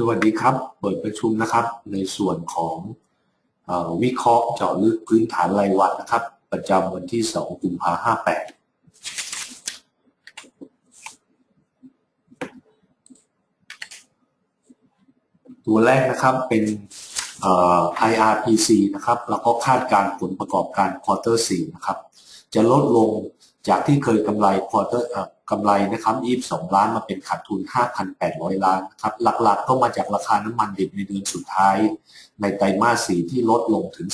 สวัสดีครับ เปิดประชุมนะครับ ในส่วนของอวิเคราะห์เจาะลึกพื้นฐานรายวันนะครับ ประจำวันที่ 2 กุมภาพันธ์58 ตัวแรกนะครับเป็น IRPC นะครับ แล้วก็คาดการผลประกอบการควอเตอร์4นะครับ จะลดลง จากที่เคยกำไรควอเตอร์กำไรนะครับ22 ล้านมาเป็นขาดทุน 5,800 ล้านครับ หลักๆก็มาจากราคาน้ำมันดิบในเดือนสุดท้าย ในไตรมาส 4 ที่ลดลงถึง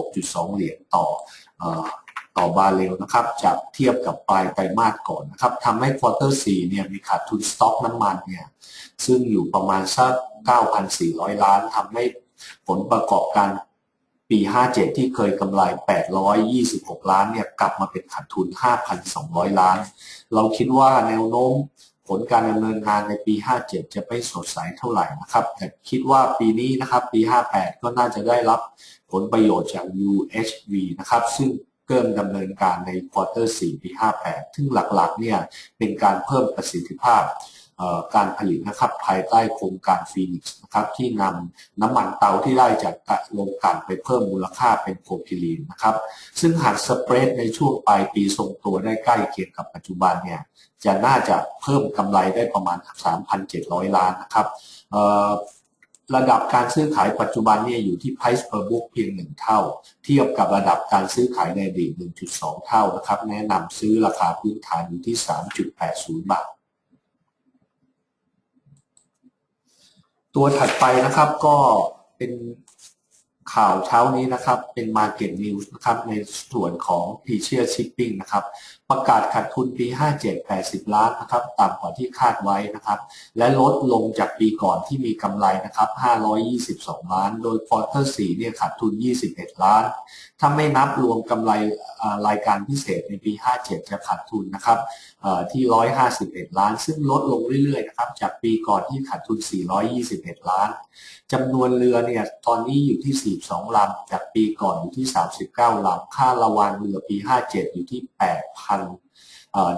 36.2 เหรียญต่อเอ่อต่อบาเรลนะครับจากเทียบกับปลายไตรมาสก่อนนะครับทำให้ควอเตอร์4เนี่ยมีขาดทุนสต็อกน้ำมันเนี่ยซึ่งอยู่ประมาณสัก 9,400 ล้านทำให้ผลประกอบการ ปี 57 ที่เคยกำไร 826 ล้านเนี่ยกลับมาเป็นขาดทุน 5,200 ล้าน เราคิดว่าแนวโน้มผลการดำเนินงานในปี 57 จะไม่สดใสเท่าไหร่นะครับ แต่คิดว่าปีนี้นะครับ ปี 58 ก็น่าจะได้รับผลประโยชน์จาก UHV นะครับ ซึ่งเริ่มดำเนินการในควอเตอร์ 4 ปี 58 ซึ่งหลักๆ เนี่ยเป็นการเพิ่มประสิทธิภาพ การผลิตนะครับภายใต้โครงการฟีนิกส์นะครับที่นำน้ำมันเตาที่ได้จากโรงกลั่นไปเพิ่มมูลค่าเป็นโพพิลีนนะครับซึ่งหากสเปรดในช่วงปลายปีทรงตัวได้ใกล้เคียงกับปัจจุบันเนี่ยจะน่าจะเพิ่มกำไรได้ประมาณ 3,700 ล้านนะครับระดับการซื้อขายปัจจุบันเนี่ยอยู่ที่ price per book เพียง1เท่า เทียบกับระดับการซื้อขายในอดีต1.2 เท่านะครับ แนะนำซื้อราคาพื้นฐานอยู่ที่ 3.80 บาท ตัวถัดไปนะครับก็เป็น ข่าวเช้านี้นะครับเป็น Market News นะครับในส่วนของ p ีเชีย Shipping นะครับประกาศขาดทุนปี 57 80 ล้านนะครับต่ำกว่าที่คาดไว้นะครับและลดลงจากปีก่อนที่มีกำไรนะครับ522 ล้าน โดยควอเตอร์4เนี่ยขาดทุน 21 ล้าน ถ้าไม่นับรวมกำไรรายการพิเศษในปี 57 จะขาดทุนนะครับที่ 151 ล้าน ซึ่งลดลงเรื่อยๆนะครับจากปีก่อนที่ขาดทุน 421 ล้านจำนวนเรือเนี่ยตอนนี้อยู่ที่42 ลำ จากปีก่อนอยู่ที่ 39 ลำ ค่าระวางเรือปี 57 อยู่ที่ 8,000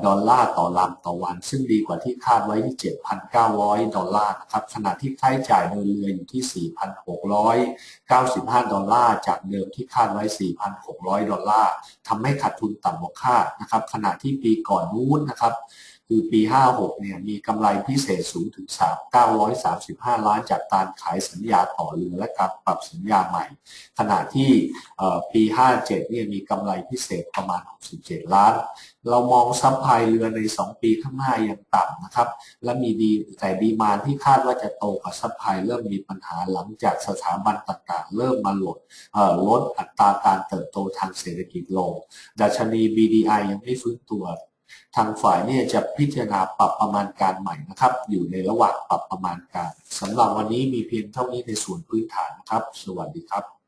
ดอลลาร์ต่อลำต่อวัน ซึ่งดีกว่าที่คาดไว้ที่ 7,900 ดอลลาร์นะครับ ขณะที่ค่าใช้จ่ายโดยเรืออยู่ที่ 4,695 ดอลลาร์ จากเดิมที่คาดไว้ 4,600 ดอลลาร์ทำให้ขาดทุนต่ำกว่าคาดนะครับ ขณะที่ปีก่อนนู้นนะครับ คือปี 56 เนี่ยมีกำไรพิเศษสูงถึง3 935 ล้านจากการขายสัญญาต่อเรือและการปรับสัญญาใหม่ ขณะที่ปี 57 เนี่ยมีกำไรพิเศษประมาณ 67 ล้าน เรามองซัพพลายเรือใน 2 ปีข้างหน้ายังต่ำนะครับ และมีดีแต่ดีมานที่คาดว่าจะโตกับซัพพลายเริ่มมีปัญหาหลังจากสถาบันต่างๆ เริ่มมาลดลดอัตราการเติบโตทางเศรษฐกิจลง ดัชนี BDI ยังไม่ฟื้นตัว ทางฝ่ายนี่จะพิจารณาปรับประมาณการใหม่นะครับ อยู่ในระหว่างปรับประมาณการสำหรับวันนี้มีเพียงเท่านี้ในส่วนพื้นฐานนะครับ สวัสดีครับ